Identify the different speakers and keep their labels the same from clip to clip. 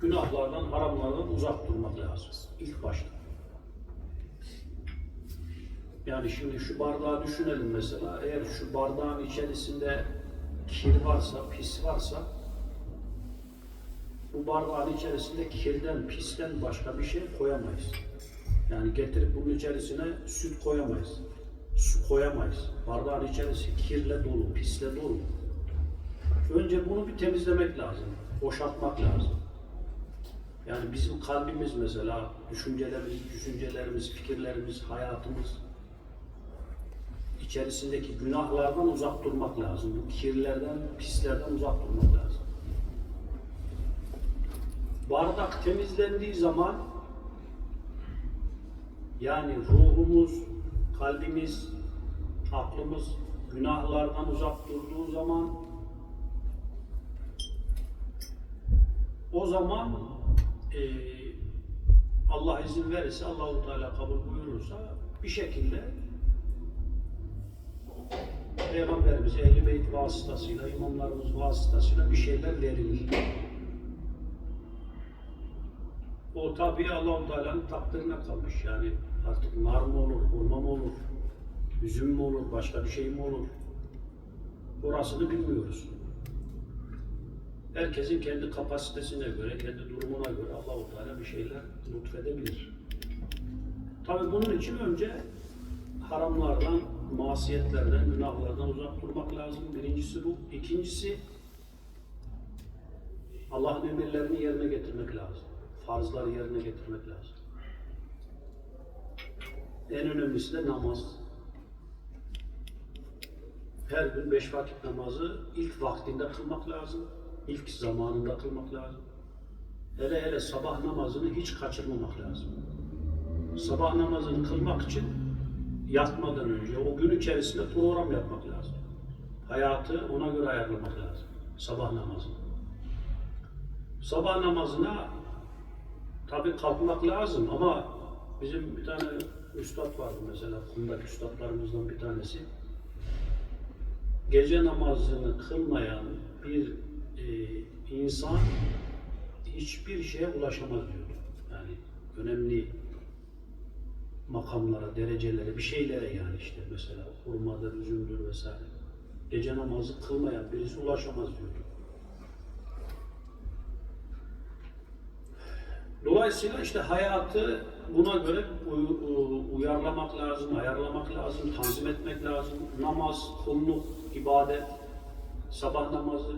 Speaker 1: günahlardan, haramlardan uzak durmak lazım. İlk başta. Yani şimdi şu bardağı düşünelim mesela. Eğer şu bardağın içerisinde kir varsa, pis varsa bu bardağın içerisinde kirden, pisten başka bir şey koyamayız. Yani getirip bunun içerisine süt koyamayız. Su koyamayız. Bardağın içerisi kirle dolu, pisle dolu. Önce bunu bir temizlemek lazım. Boşaltmak lazım. Yani bizim kalbimiz mesela, düşüncelerimiz, düşüncelerimiz, fikirlerimiz, hayatımız içerisindeki günahlardan uzak durmak lazım. Bu kirlerden, pislerden uzak durmak lazım. Bardak temizlendiği zaman yani ruhumuz, kalbimiz, aklımız günahlardan uzak durduğu zaman o zaman eee, Allah izin verirse, Allahu Teala kabul buyurursa bir şekilde Peygamberimiz Ehl-i Beyt vasıtasıyla, imamlarımız vasıtasıyla bir şeyler verilir. O tabi Allah-u Teala'nın takdirine kalmış. Yani artık nar mı olur, hurma mı olur, üzüm mü olur, başka bir şey mi olur? Orasını bilmiyoruz. Herkesin kendi kapasitesine göre, kendi durumuna göre Allah-u Teala bir şeyler lütfedebilir. Tabi bunun için önce haramlardan, masiyetlerden, günahlardan uzak durmak lazım. Birincisi bu. İkincisi Allah'ın emirlerini yerine getirmek lazım. Farzları yerine getirmek lazım. En önemlisi de namaz. Her gün beş vakit namazı ilk vaktinde kılmak lazım. İlk zamanında kılmak lazım. Hele hele sabah namazını hiç kaçırmamak lazım. Sabah namazını kılmak için yatmadan önce o gün içerisinde program yapmak lazım. Hayatı ona göre ayarlamak lazım. Sabah namazını. Sabah namazına tabii kalkmak lazım ama bizim bir tane üstad vardı mesela, kundaki üstadlarımızdan bir tanesi. Gece namazını kılmayan bir e, insan hiçbir şeye ulaşamaz diyordu. Yani önemli makamlara, derecelere, bir şeylere yani işte mesela hurmadır, üzümdür vesaire. Gece namazı kılmayan birisi ulaşamaz diyordu. Dolayısıyla işte hayatı buna göre uyarlamak lazım, ayarlamak lazım, tanzim etmek lazım. Namaz, kulluk, ibadet, sabah namazı,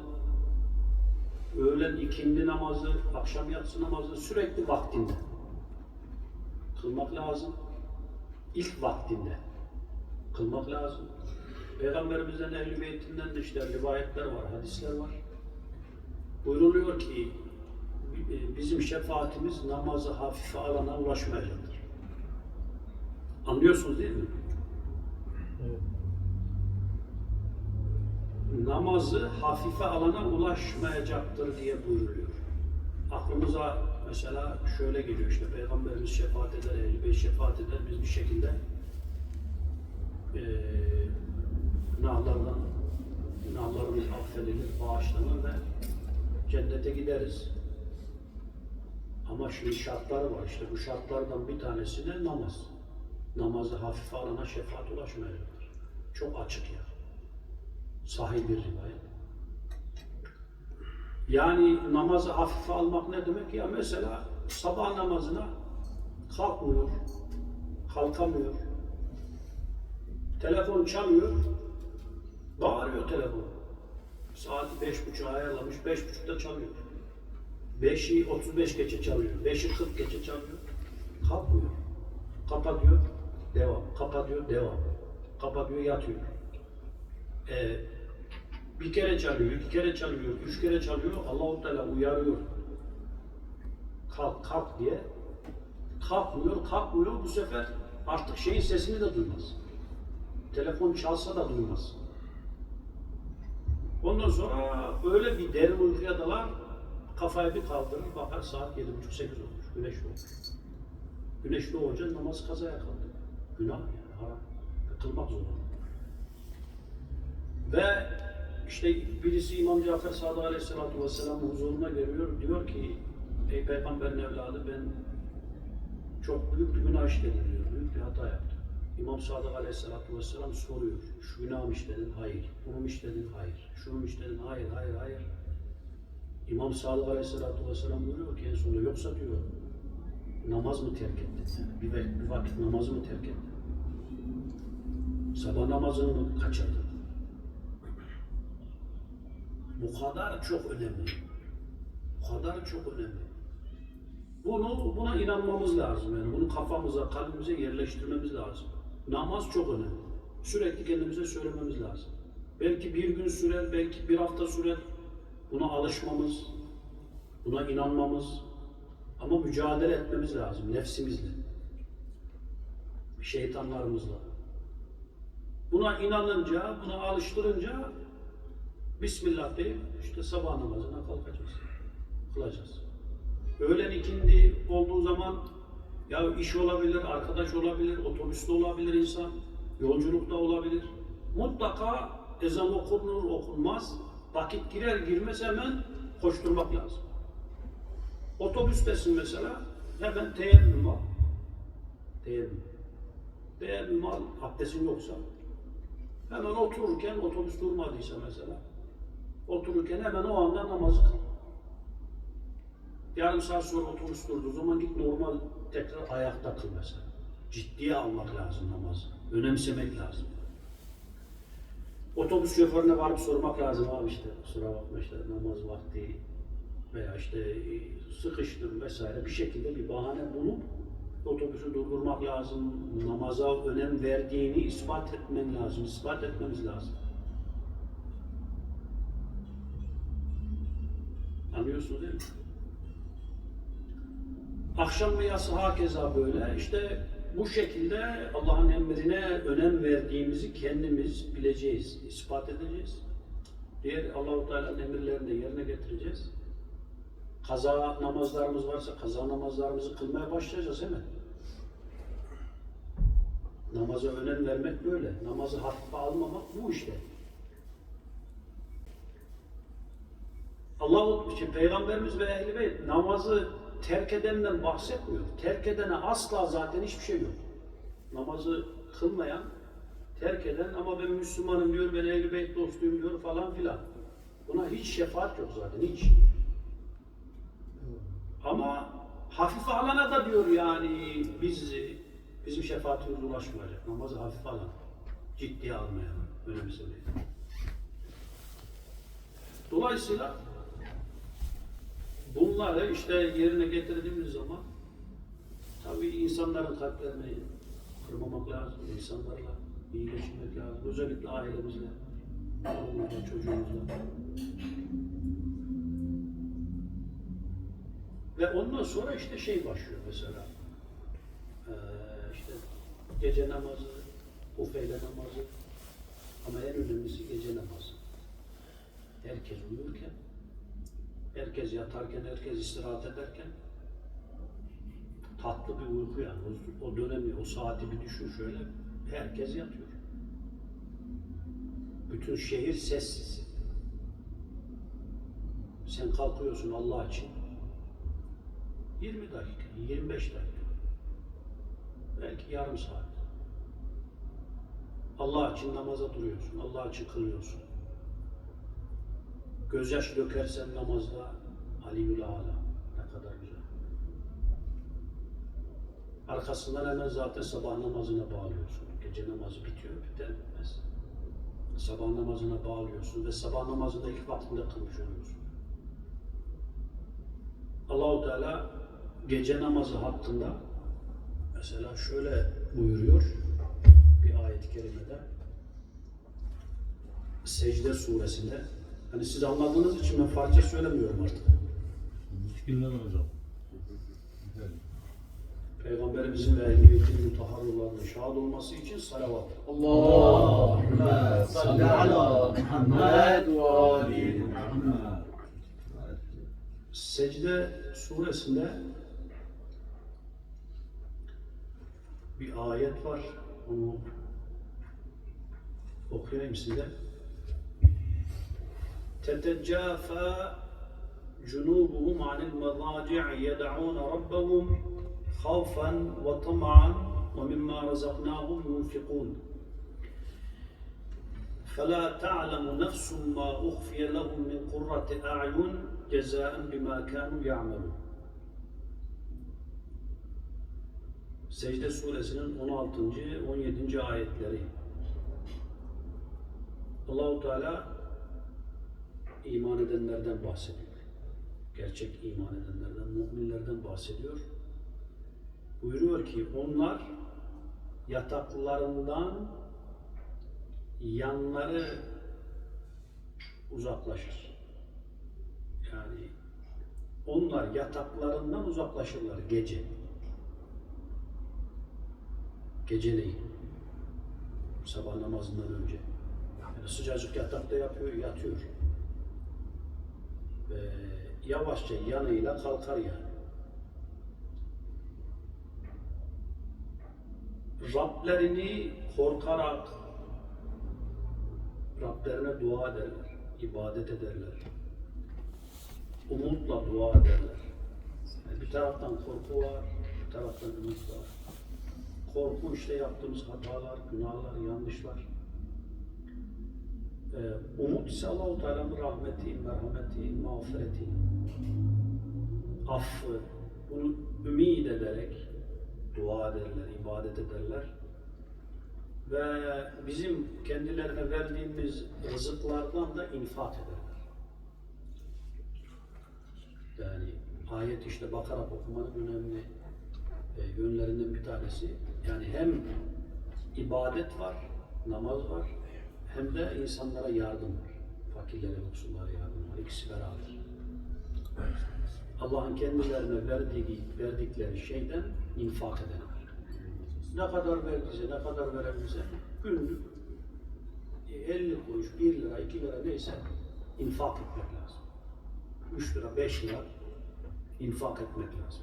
Speaker 1: öğlen ikindi namazı, akşam yatsı namazı sürekli vaktinde kılmak lazım. İlk vaktinde kılmak lazım. Peygamberimizden ehl Beytinden de işte rivayetler var, hadisler var. Buyruluyor ki e, bizim şefaatimiz namazı hafife alana ulaşmayacaktır. Anlıyorsunuz değil mi? Namazı hafife alana ulaşmayacaktır diye buyuruluyor. Aklımıza mesela şöyle geliyor işte Peygamberimiz şefaat eder, ehl Beyt şefaat eder, biz bir şekilde eee günahlardan günahlarımız affedilir, bağışlanır ve cennete gideriz. Ama şimdi şartları var. İşte bu şartlardan bir tanesi de namaz. Namazı hafife alana şefaat ulaşmayacaktır. Çok açık ya. Sahih bir rivayet. Yani namazı hafife almak ne demek? Ya mesela sabah namazına kalkmıyor, kalkamıyor. Telefon çalıyor, bağırıyor telefon. Saati beş buçuğa ayarlamış, beş buçukta çalıyor. Beşi 35 geçe çalıyor, beşi 40 geçe çalıyor. Kalkmıyor. Kapatıyor, devam. Kapatıyor, devam. Kapatıyor, yatıyor. Ee, bir kere çalıyor, iki kere çalıyor, üç kere çalıyor. Allahu Teala uyarıyor. Kalk, kalk diye. Kalkmıyor, kalkmıyor. Bu sefer artık şeyin sesini de duymaz. Telefon çalsa da duymaz. Ondan sonra öyle bir derin uykuya dalar, kafayı bir kaldırır, bakar saat yedi buçuk sekiz olmuş, güneş doğmuş. Güneş doğunca namaz kazaya kaldı. Günah yani, haram. Kılmak zorunda. Ve işte birisi İmam Cafer Sadık Aleyhisselatü Vesselam'ın huzuruna geliyor, diyor ki ey peygamberin evladı ben çok büyük bir günah işledim diyor. Büyük bir hata yaptım. İmam Sadık Aleyhisselatü Vesselam soruyor. Şu günah mı işledin? Hayır. Bunu mu işledin? Hayır. Şunu mu işledin? Hayır, hayır, hayır. İmam Sadık Aleyhisselatü Vesselam buyuruyor ki en sonunda yoksa diyor namaz mı terk ettin? Bir, bir vakit namazı mı terk ettin? Sabah namazını mı kaçırdın? Bu kadar çok önemli. Bu kadar çok önemli. Bunu buna inanmamız lazım yani. Bunu kafamıza, kalbimize yerleştirmemiz lazım. Namaz çok önemli. Sürekli kendimize söylememiz lazım. Belki bir gün sürer, belki bir hafta sürer. Buna alışmamız, buna inanmamız ama mücadele etmemiz lazım nefsimizle. Şeytanlarımızla. Buna inanınca, buna alıştırınca Bismillah deyip işte sabah namazına kalkacağız. Kılacağız. Öğlen ikindi olduğu zaman ya iş olabilir, arkadaş olabilir, otobüste olabilir insan, yolculukta olabilir. Mutlaka ezan okunur okunmaz, vakit girer girmez hemen koşturmak lazım. Otobüstesin mesela, hemen teyemmüm al. Teyemmüm. Teyemmüm al, abdestin yoksa. Hemen otururken, otobüs durmadıysa mesela, otururken hemen o anda namazı kıl. Yarım saat sonra otobüs durduğu zaman git normal tekrar ayakta kıl mesela. Ciddiye almak lazım namazı. Önemsemek lazım. Otobüs şoförüne varıp sormak lazım abi işte kusura bakma işte namaz vakti veya işte e, sıkıştım vesaire bir şekilde bir bahane bulup otobüsü durdurmak lazım. Namaza önem verdiğini ispat etmen lazım. ispat etmemiz lazım. Anlıyorsunuz değil mi? Akşam meyası hakeza böyle. İşte bu şekilde Allah'ın emrine önem verdiğimizi kendimiz bileceğiz, ispat edeceğiz. Diğer Allahu Teala'nın emirlerini de yerine getireceğiz. Kaza namazlarımız varsa kaza namazlarımızı kılmaya başlayacağız hemen. Namaza önem vermek böyle. Namazı hafife almamak bu işte. Allah için Peygamberimiz ve Ehl-i Beyt namazı terk edenden bahsetmiyor. Terk edene asla zaten hiçbir şey yok. Namazı kılmayan, terk eden ama ben Müslümanım diyor, ben Ehl-i Beyt dostuyum diyor falan filan. Buna hiç şefaat yok zaten, hiç. Ama hafife alana da diyor yani biz bizim şefaatimiz ulaşmayacak. Namazı hafife alan, ciddiye almayan, önemsemeyen. Dolayısıyla bunları işte yerine getirdiğimiz zaman tabii insanların kalplerini kırmamak lazım, insanlarla iyi geçinmek lazım. Özellikle ailemizle, çoluğumuzla, çocuğumuzla. Ve ondan sonra işte şey başlıyor mesela. Ee, işte gece namazı, ufeyle namazı ama en önemlisi gece namazı. Herkes uyurken, herkes yatarken, herkes istirahat ederken tatlı bir uyku yani. O, o dönemi, o saati bir düşün şöyle. Herkes yatıyor. Bütün şehir sessiz. Sen kalkıyorsun Allah için. 20 dakika, 25 dakika. Belki yarım saat. Allah için namaza duruyorsun. Allah için kılıyorsun. Gözyaşı dökersen namazda Aliül Ala. Ne kadar güzel. Arkasından hemen zaten sabah namazına bağlıyorsun. Gece namazı bitiyor, biter. Sabah namazına bağlıyorsun ve sabah namazını da ilk vaktinde kılmış oluyorsun. Allahu Teala gece namazı hakkında mesela şöyle buyuruyor bir ayet-i kerimede Secde suresinde Hani siz anladığınız için ben farkça söylemiyorum artık.
Speaker 2: Müşkiller hocam.
Speaker 1: Peygamberimizin ve ehli beytin mutahharlarının şahit olması için salavat.
Speaker 3: Allahümme salli ala Muhammed ve ali Muhammed.
Speaker 1: Secde suresinde bir ayet var. Onu okuyayım size. Teteccafa جنوبهم عن المضاجع يدعون ربهم خوفا وطمعا ومما رزقناهم ينفقون فلا تعلم نفس ما أخفي لهم من قرة أعين جزاء بما كانوا يعملون Secde suresinin 16. 17. ayetleri. Allahu Teala iman edenlerden bahsediyor. Gerçek iman edenlerden, müminlerden bahsediyor. Buyuruyor ki onlar yataklarından yanları uzaklaşır. Yani onlar yataklarından uzaklaşırlar gece. Geceleyin. Sabah namazından önce. Yani sıcacık yatakta yapıyor, yatıyor. Ve yavaşça yanıyla kalkar yani. Rablerini korkarak Rablerine dua ederler, ibadet ederler. Umutla dua ederler. Yani bir taraftan korku var, bir taraftan umut var. Korku işte yaptığımız hatalar, günahlar, yanlışlar. Ee, umut ise Allah-u Teala'nın rahmeti, merhameti, mağfireti, affı. Bunu ümid ederek dua ederler, ibadet ederler. Ve bizim kendilerine verdiğimiz rızıklardan da infak ederler. Yani ayet işte bakarak okumanın önemli e, yönlerinden bir tanesi. Yani hem ibadet var, namaz var, hem de insanlara yardım var. Fakirlere, yoksullara yardım var. İkisi beraber. Allah'ın kendilerine verdiği, verdikleri şeyden infak edenler. Ne kadar verdiyse, ne kadar verebilse günlük e, 50 kuruş, 1 lira, 2 lira neyse infak etmek lazım. 3 lira, 5 lira infak etmek lazım.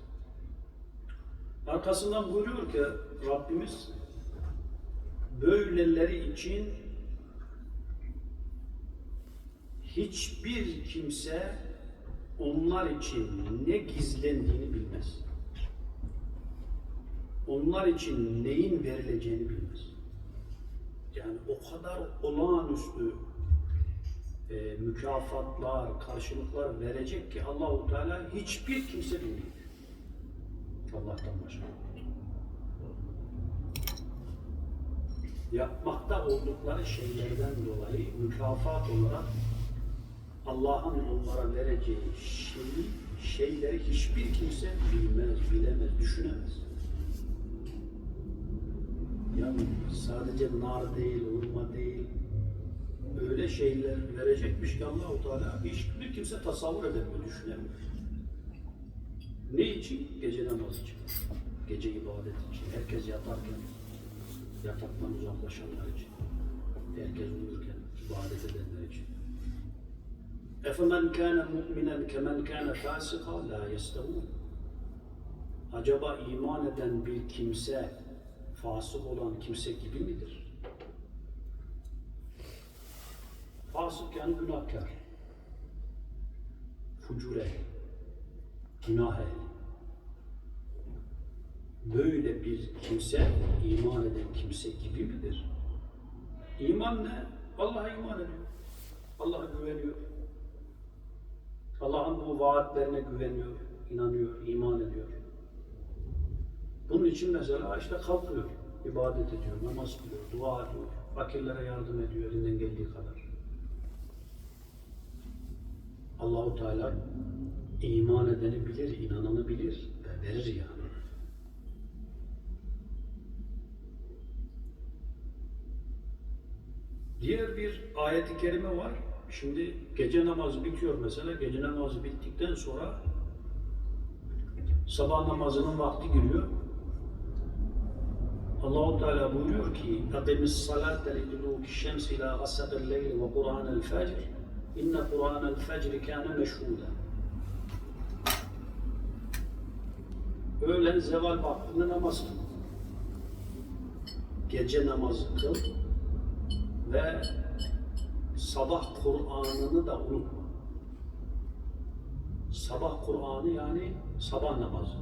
Speaker 1: Arkasından buyuruyor ki Rabbimiz böyleleri için hiçbir kimse onlar için ne gizlendiğini bilmez. Onlar için neyin verileceğini bilmez. Yani o kadar olağanüstü e, mükafatlar, karşılıklar verecek ki Allahu Teala hiçbir kimse bilmiyor. Allah'tan başka. Yapmakta oldukları şeylerden dolayı mükafat olarak Allah'ın onlara vereceği şeyi, şeyleri hiçbir kimse bilmez, bilemez, düşünemez. Yani sadece nar değil, hurma değil, öyle şeyler verecekmiş ki Allah-u Teala hiçbir kimse tasavvur edemiyor, düşünemiyor. Ne için? Gece namazı için. Gece ibadet için. Herkes yatarken yataktan uzaklaşanlar için. Herkes uyurken ibadet edenler için. Efemen kâne mu'minen kemen kâne fâsıka la yestevûn. Acaba iman eden bir kimse fasık olan kimse gibi midir? Fasık yani günahkar. Fucure, günah ehli. Böyle bir kimse iman eden kimse gibi midir? İman ne? Allah'a iman ediyor. Allah'a güveniyor. Allah'ın bu vaatlerine güveniyor, inanıyor, iman ediyor. Bunun için mesela işte kalkıyor, ibadet ediyor, namaz kılıyor, dua ediyor, fakirlere yardım ediyor elinden geldiği kadar. Allahu Teala iman edeni bilir, inananı bilir ve verir yani. Diğer bir ayet-i kerime var. Şimdi gece namazı bitiyor mesela. Gece namazı bittikten sonra sabah namazının vakti giriyor. Allahu Teala buyuruyor ki: "Akimis salate li duluki şems ila gasaqil leyl ve Kur'anel fecr. İnne Kur'anel fecr kana meşhuda." Öğlen zeval vaktinde namaz kıl. Gece namazı kıl ve sabah Kur'an'ını da unutma. Sabah Kur'an'ı yani sabah namazı.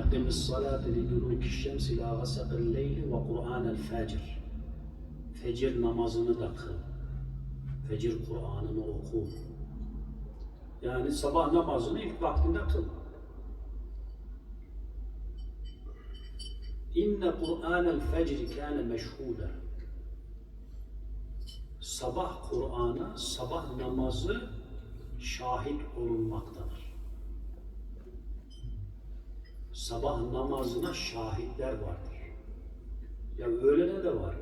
Speaker 1: أقم الصلاة لدلوك الشمس إلى غسق الليل وقرآن الفجر Fecir namazını da kıl. Fecir Kur'an'ını oku. Yani sabah namazını ilk vaktinde kıl. İnne Kur'anel fecri kâne meşhuda. Sabah Kur'an'a, sabah namazı şahit olunmaktadır. Sabah namazına şahitler vardır. Ya öğlene de var,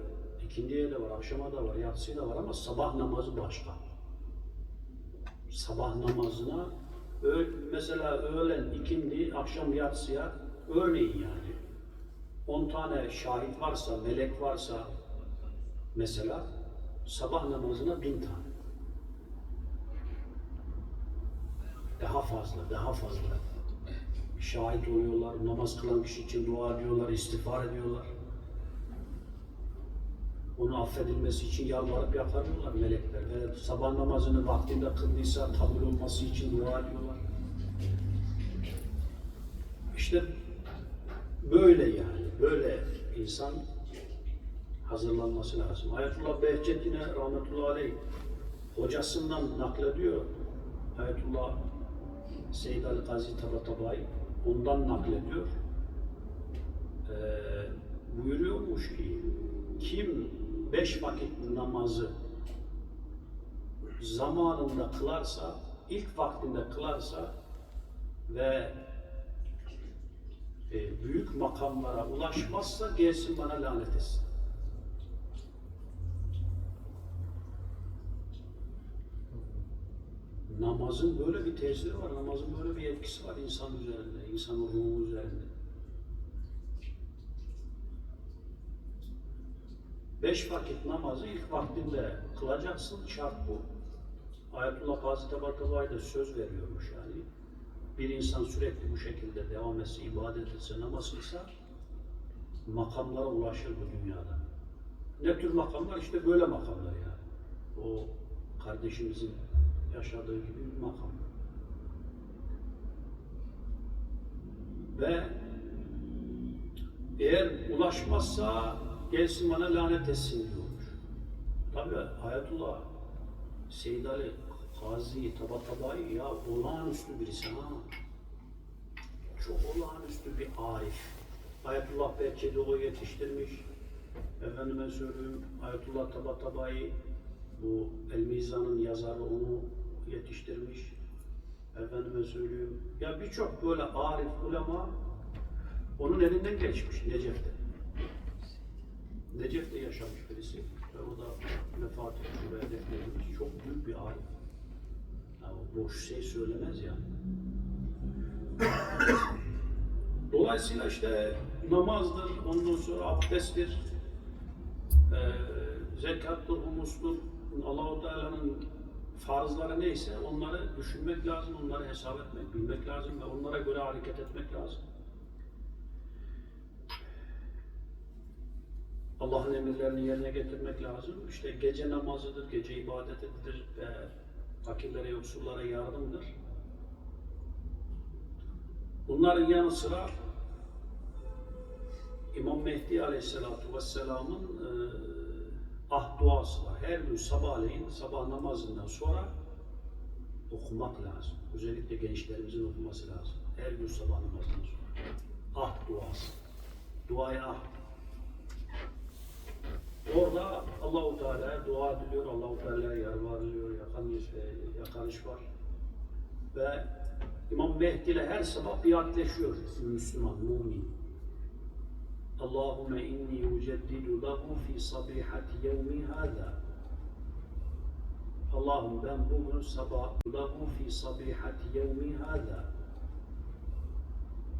Speaker 1: ikindiye de var, akşama da var, yatsıya da var ama sabah namazı başka. Sabah namazına mesela öğlen, ikindi, akşam yatsıya örneğin yani 10 tane şahit varsa, melek varsa mesela sabah namazına bin tane. Daha fazla, daha fazla. Şahit oluyorlar, namaz kılan kişi için dua ediyorlar, istiğfar ediyorlar. Onun affedilmesi için yalvarıp yakarıyorlar melekler. Ve sabah namazını vaktinde kıldıysa kabul olması için dua ediyorlar. İşte böyle yani, böyle insan hazırlanması lazım. Ayetullah Behçet yine rahmetullahi aleyh hocasından naklediyor. Ayetullah Seyyid Ali Gazi Tabatabai ondan naklediyor. Ee, buyuruyormuş ki kim beş vakit namazı zamanında kılarsa, ilk vaktinde kılarsa ve e, büyük makamlara ulaşmazsa gelsin bana lanet etsin. Namazın böyle bir tesiri var, namazın böyle bir etkisi var insan üzerinde, insanın ruhu üzerinde. Beş vakit namazı ilk vaktinde kılacaksın, şart bu. Ayetullah Gazi Tabatabai de söz veriyormuş yani. Bir insan sürekli bu şekilde devam etse, ibadet etse, namaz kılsa makamlara ulaşır bu dünyada. Ne tür makamlar? İşte böyle makamlar yani. O kardeşimizin yaşadığı gibi bir makam. Ve eğer ulaşmazsa gelsin bana lanet etsin diyormuş. Tabi Hayatullah Seyyid Ali Gazi Tabatabai ya olağanüstü birisi ha. Çok olağanüstü bir arif. Ayetullah Behçeli o yetiştirmiş. Efendime söyleyeyim Ayetullah Tabatabai bu El Mizan'ın yazarı onu yetiştirmiş. Efendime söyleyeyim. Ya birçok böyle arif ulema onun elinden geçmiş Necef'te. Necef'te yaşamış birisi. Ve o da vefat etmiş ve. Çok büyük bir arif. Ya boş şey söylemez yani. Dolayısıyla işte namazdır, ondan sonra abdesttir, eee zekattır, humustur, Allahu Teala'nın farzları neyse onları düşünmek lazım, onları hesap etmek, bilmek lazım ve onlara göre hareket etmek lazım. Allah'ın emirlerini yerine getirmek lazım. İşte gece namazıdır, gece ibadetidir ve fakirlere, yoksullara yardımdır. Bunların yanı sıra İmam Mehdi Aleyhisselatü Vesselam'ın e, ah duası var. Her gün sabahleyin, sabah namazından sonra okumak lazım. Özellikle gençlerimizin okuması lazım. Her gün sabah namazından sonra. Ah duası. Duaya ah. Orada Allahu Teala dua ediliyor, Allahu Teala yalvarılıyor, yakan, yakarış var. Ve İmam Mehdi ile her sabah biatleşiyor Müslüman, mümin. Allahümme inni yüceddidu lahu fi sabihati yevmi hâzâ. Allah'ım ben bugün sabah lahu fi sabihati yevmi hâzâ.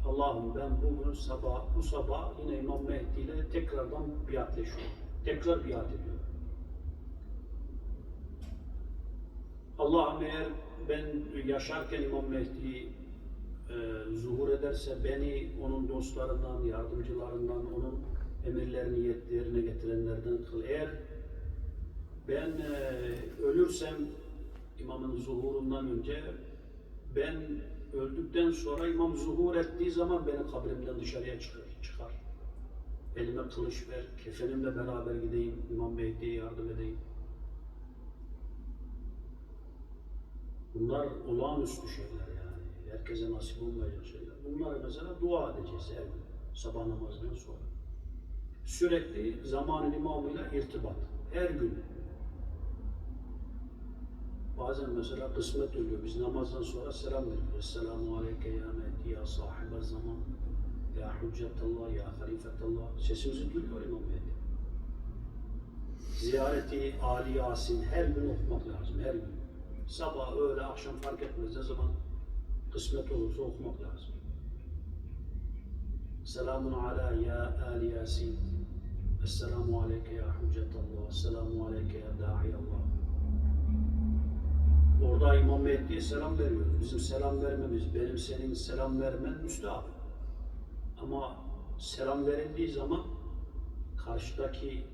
Speaker 1: Allah'ım ben bugün sabah, bu sabah yine İmam Mehdi ile tekrardan biatleşiyor. Tekrar biat ediyor. Allah'ım eğer ben yaşarken İmam Mehdi e, zuhur ederse beni onun dostlarından, yardımcılarından, onun emirlerini yerine getirenlerden kıl. Eğer ben e, ölürsem İmamın zuhurundan önce ben öldükten sonra imam zuhur ettiği zaman beni kabrimden dışarıya çıkar. çıkar. Elime kılıç ver, kefenimle beraber gideyim, İmam Mehdi'ye yardım edeyim. Bunlar olağanüstü şeyler yani. Herkese nasip olmayacak şeyler. Bunlara mesela dua edeceğiz her gün. Sabah namazından sonra. Sürekli zamanın imamıyla irtibat. Her gün. Bazen mesela kısmet oluyor. Biz namazdan sonra selam veriyoruz. Esselamu aleyke ya Mehdi ya sahibe zaman. Ya hüccetallah ya halifetallah. Sesimizi duyuyor İmam Mehdi. Ziyareti Ali Yasin her gün okumak lazım. Her gün. Sabah, öğle, akşam fark etmez. Ne zaman kısmet olursa okumak lazım. Selamun ala ya Ali Yasin. Esselamu aleyke ya hüccetallah. Esselamu aleyke ya da'iyallah. Orada İmam Mehdi'ye selam veriyoruz. Bizim selam vermemiz, benim senin selam vermen müstahap. Ama selam verildiği zaman karşıdaki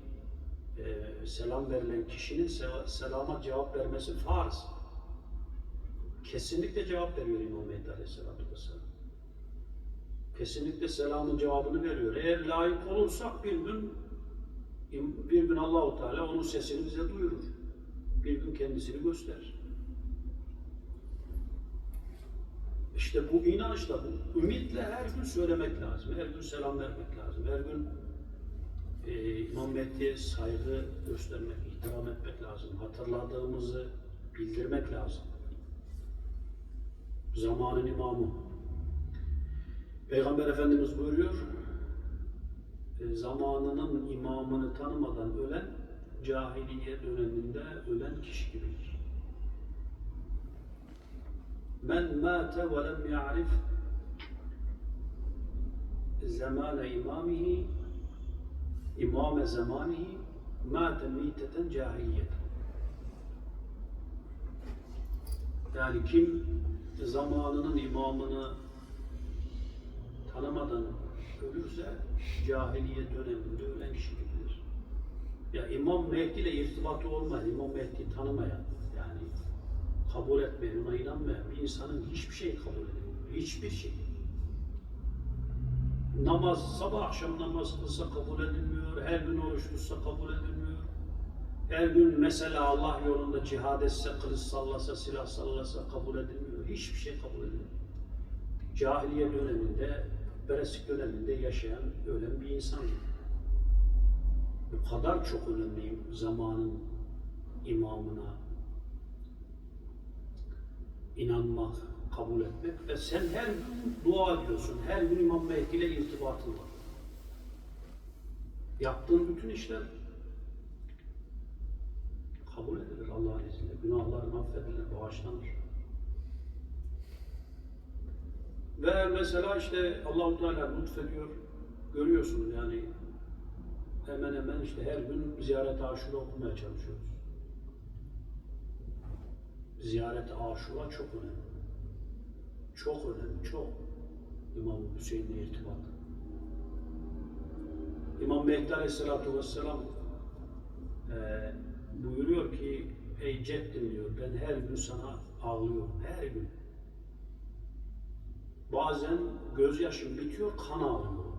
Speaker 1: e, selam verilen kişinin se- selama cevap vermesi farz. Kesinlikle cevap veriyor İmam Mehdi Aleyhisselatü Vesselam. Kesinlikle selamın cevabını veriyor. Eğer layık olursak bir gün bir gün Allahu Teala onun sesini bize duyurur. Bir gün kendisini gösterir. İşte bu inançla, bu ümitle her gün söylemek lazım. Her gün selam vermek lazım. Her gün e, İmam Mehdi'ye saygı göstermek, ihtiram etmek lazım. Hatırladığımızı bildirmek lazım. Zamanın imamı. Peygamber Efendimiz buyuruyor, e, zamanının imamını tanımadan ölen, cahiliye döneminde ölen kişi gibidir. Men mâte ve lem ya'rif zamane imamihi imame zamanihi mâte mîteten cahiliyeten. Yani kim zamanının imamını tanımadan ölürse cahiliye döneminde ölen kişi gibidir. Ya İmam Mehdi ile irtibatı olmayan, İmam Mehdi'yi tanımayan, yani kabul etmeyen, ona inanmayan bir insanın hiçbir şey kabul edilmiyor. Hiçbir şey. Namaz, sabah akşam namaz kılsa kabul edilmiyor, her gün oruç tutsa kabul edilmiyor. Her gün mesela Allah yolunda cihad etse, kılıç sallasa, silah sallasa kabul edilmiyor. Hiçbir şey kabul edilmiyor. Cahiliye döneminde, Beresik döneminde yaşayan, ölen bir insan. Bu kadar çok önemliyim zamanın imamına inanmak, kabul etmek ve sen her gün dua ediyorsun. Her gün İmam Mehdi ile irtibatın var. Yaptığın bütün işler kabul edilir Allah'ın izniyle. Günahların affedilir, bağışlanır. Ve mesela işte Allahu Teala lütfediyor. Görüyorsunuz yani hemen hemen işte her gün ziyaret aşure okumaya çalışıyoruz. Ziyaret aşura çok önemli. Çok önemli, çok. İmam Hüseyin'le irtibat. İmam Mehdi Aleyhisselatü Vesselam e, buyuruyor ki ey ceddim diyor ben her gün sana ağlıyorum her gün. Bazen gözyaşım bitiyor kan ağlıyorum.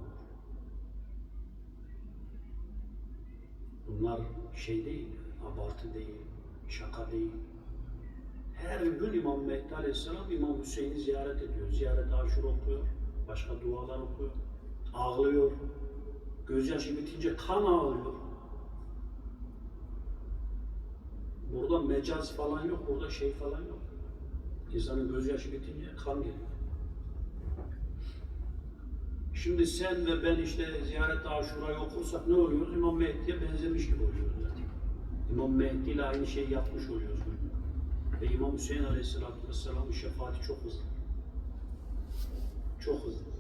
Speaker 1: Bunlar şey değil, abartı değil, şaka değil. Her gün İmam Mehdi Aleyhisselam İmam Hüseyin'i ziyaret ediyor. Ziyaret aşur okuyor, başka dualar okuyor, ağlıyor. Gözyaşı bitince kan ağlıyor. Burada mecaz falan yok, burada şey falan yok. İnsanın gözyaşı bitince kan geliyor. Şimdi sen ve ben işte ziyaret aşurayı okursak ne oluyoruz? İmam Mehdi'ye benzemiş gibi oluyoruz zaten. İmam Mehdi ile aynı şeyi yapmış oluyoruz. Ve İmam Hüseyin Aleyhisselatü Vesselam'ın şefaati çok hızlı. Çok hızlı.